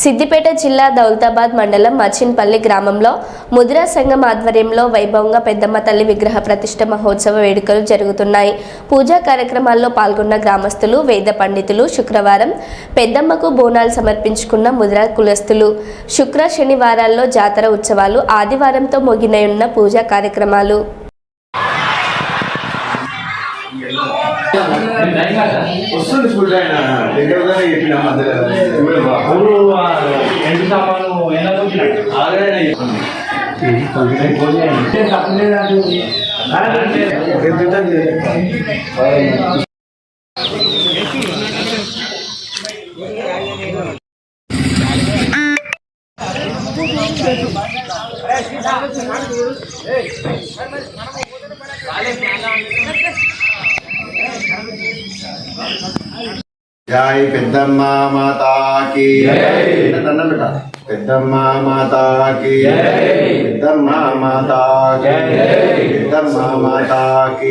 సిద్దిపేట జిల్లా దౌలతాబాద్ మండలం మచిన్పల్లి గ్రామంలో ముద్రా సంఘం ఆధ్వర్యంలో వైభవంగా పెద్దమ్మ తల్లి విగ్రహ ప్రతిష్ట మహోత్సవ వేడుకలు జరుగుతున్నాయి. పూజా కార్యక్రమాల్లో పాల్గొన్న గ్రామస్తులు వేద పండితులు శుక్రవారం పెద్దమ్మకు బోనాలు సమర్పించుకున్న ముద్రా కులస్తులు. శుక్ర శనివారాల్లో జాతర ఉత్సవాలు ఆదివారంతో ముగినయున్న పూజా కార్యక్రమాలు. వస్తుంది ఫుడ్ ఆయన దగ్గరగానే చెప్పిన మధ్యలో ఊరు ఆ ఎండు సామాను ఎలా వచ్చినట్టు జై పెద్దమ్మ మాతాకి. దండం పెట్ట పెద్దమ్మ మాతాకి. పెద్దమ్మ మాతాకి. పెద్దమ్మ మాతాకి.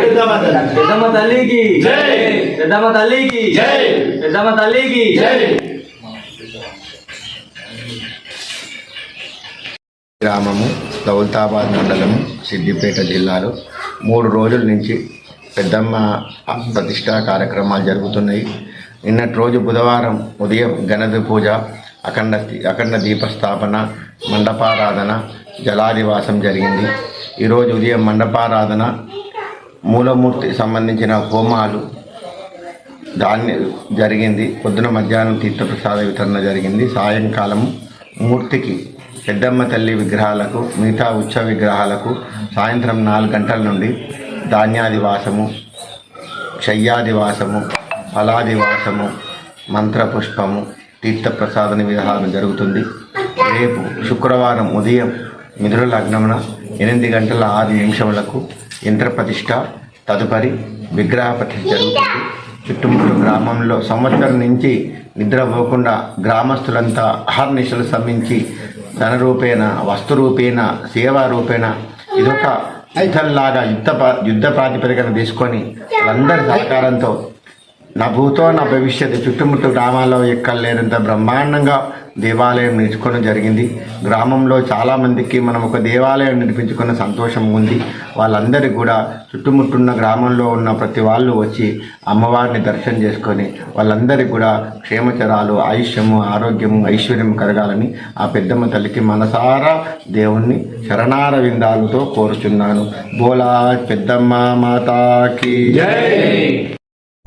పెద్దమ్మ తల్లికి. పెద్దమ్మ తల్లికి. పెద్దమ్మ తల్లికి. గ్రామము దౌలతాబాద్ మండలము సిద్దిపేట జిల్లాలో మూడు రోజుల నుంచి పెద్దమ్మ ప్రతిష్టా కార్యక్రమాలు జరుగుతున్నాయి. నిన్నటి రోజు బుధవారం ఉదయం గణపతి పూజ అఖండ అఖండ దీపస్థాపన మండపారాధన జలాదివాసం జరిగింది. ఈరోజు ఉదయం మండపారాధన మూలమూర్తి సంబంధించిన హోమాలు దాన్ని జరిగింది. పొద్దున మధ్యాహ్నం తీర్థప్రసాద వితరణ జరిగింది. సాయంకాలం మూర్తికి పెద్దమ్మ తల్లి విగ్రహాలకు మిగతా ఉత్సవ విగ్రహాలకు సాయంత్రం నాలుగు గంటల నుండి ధాన్యాదివాసము క్షయ్యాదివాసము ఫలాదివాసము మంత్రపుష్పము తీర్థప్రసాద విధానం జరుగుతుంది. రేపు శుక్రవారం ఉదయం మిథున లగ్నమున ఎనిమిది గంటల ఆరు నిమిషములకు యంత్రప్రతిష్ట తదుపరి విగ్రహ ప్రతిష్ఠ జరుగుతుంది. చుట్టుముట్టు గ్రామంలో సంవత్సరం నుంచి నిద్రపోకుండా గ్రామస్తులంతా అహర్నిశలు శ్రమించి ధన రూపేణ వస్తు రూపేణ సేవా రూపేణ ఇదొక యుద్ధంలాగా యుద్ధ యుద్ధ ప్రాతిపదికన తీసుకొని వాళ్ళందరి సహకారంతో నా భూతో నా భవిష్యత్తు చుట్టుముట్టు గ్రామాల్లో ఎక్కలేనంత బ్రహ్మాండంగా దేవాలయం నిర్చుకోవడం జరిగింది. గ్రామంలో చాలామందికి మనం ఒక దేవాలయం నిర్మించుకున్న సంతోషం ఉంది. వాళ్ళందరికీ కూడా చుట్టుముట్టున్న గ్రామంలో ఉన్న ప్రతి వాళ్ళు వచ్చి అమ్మవారిని దర్శనం చేసుకొని వాళ్ళందరికీ కూడా క్షేమచరాలు ఆయుష్యము ఆరోగ్యము ఐశ్వర్యం కలగాలని ఆ పెద్దమ్మ తల్లికి మనసారా దేవుణ్ణి శరణార విందాలతో కోరుచున్నాను. బోలా పెద్దమ్మ మాతాకి.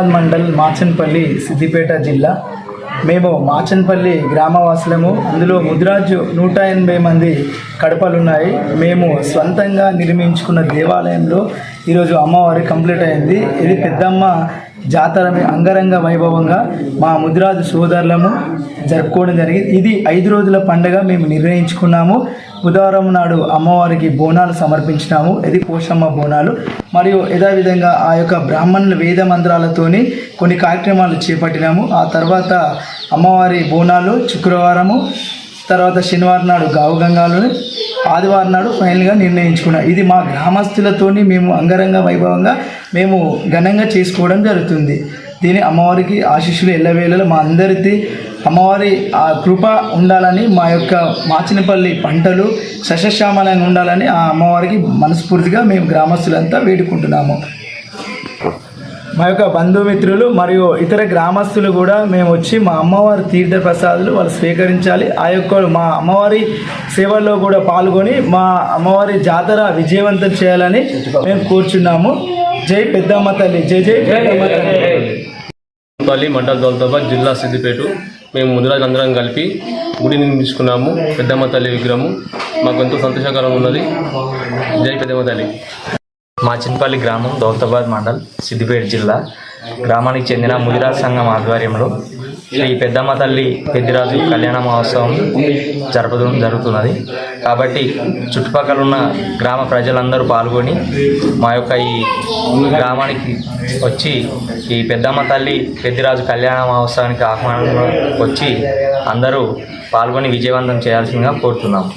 మండల్ మాచన్పల్లి సిద్దిపేట జిల్లా. మేము మాచన్పల్లి గ్రామవాసులము. అందులో ముద్రాజు నూట ఎనభై మంది కడపలు ఉన్నాయి మేము స్వంతంగా నిర్మించుకున్న దేవాలయంలో ఈరోజు అమ్మవారి కంప్లీట్ అయింది. ఇది పెద్దమ్మ జాతర అంగరంగ వైభవంగా మా ముద్రాజు సోదరులము జరుపుకోవడం జరిగింది. ఇది ఐదు రోజుల పండుగ మేము నిర్ణయించుకున్నాము. బుధవారం నాడు అమ్మవారికి బోనాలు సమర్పించినాము. ఇది పోషమ్మ బోనాలు. మరియు యథావిధంగా ఆ యొక్క బ్రాహ్మణుల వేద మంత్రాలతోని కొన్ని కార్యక్రమాలు చేపట్టినాము. ఆ తర్వాత అమ్మవారి బోనాలు శుక్రవారము తర్వాత శనివారం నాడు గావుగంగాలు ఆదివారం నాడు ఫైనల్గా నిర్ణయించుకున్నాం. ఇది మా గ్రామస్తులతోని మేము అంగరంగ వైభవంగా మేము ఘనంగా చేసుకోవడం జరుగుతుంది. దీని అమ్మవారికి ఆశీస్సులు ఎల్లవేళలు మా అందరిది. అమ్మవారి ఆ కృప ఉండాలని మా యొక్క మాచినపల్లి పంటలు సశశ్యామలంగా ఉండాలని ఆ అమ్మవారికి మనస్ఫూర్తిగా మేము గ్రామస్తులంతా వేడుకుంటున్నాము. మా యొక్క బంధుమిత్రులు మరియు ఇతర గ్రామస్తులు కూడా మేము వచ్చి మా అమ్మవారి తీర్థ ప్రసాదాలు వాళ్ళు స్వీకరించాలి. ఆ యొక్క మా అమ్మవారి సేవల్లో కూడా పాల్గొని మా అమ్మవారి జాతర విజయవంతం చేయాలని మేము కూర్చున్నాము. జై పెద్దమ్మ తల్లి జై జై పెద్దమ్మ తల్లి. పల్లి మండల్ దౌలతాబాద్ జిల్లా సిద్దిపేట. మేము ముదిరాజు అందరం కలిపి గుడి నిర్మించుకున్నాము. పెద్దమ్మ తల్లి విగ్రహము. మాకు ఎంతో సంతోషకరంగా ఉన్నది. జై పెద్దమ్మ తల్లి. మాచిన్పల్లి గ్రామం దౌలతాబాద్ మండల్ సిద్దిపేట జిల్లా. గ్రామానికి చెందిన ముదిరాజ్ సంఘం ఆధ్వర్యంలో శ్రీ పెద్దమ్మ తల్లి పెద్దిరాజు కళ్యాణ మహోత్సవం జరపడం జరుగుతున్నది. కాబట్టి చుట్టుపక్కల ఉన్న గ్రామ ప్రజలందరూ పాల్గొని మా యొక్క ఈ గ్రామానికి వచ్చి ఈ పెద్దమ్మ తల్లి పెద్దిరాజు కళ్యాణ మహోత్సవానికి ఆహ్వానం వచ్చి అందరూ పాల్గొని విజయవంతం చేయాల్సిందిగా కోరుతున్నాము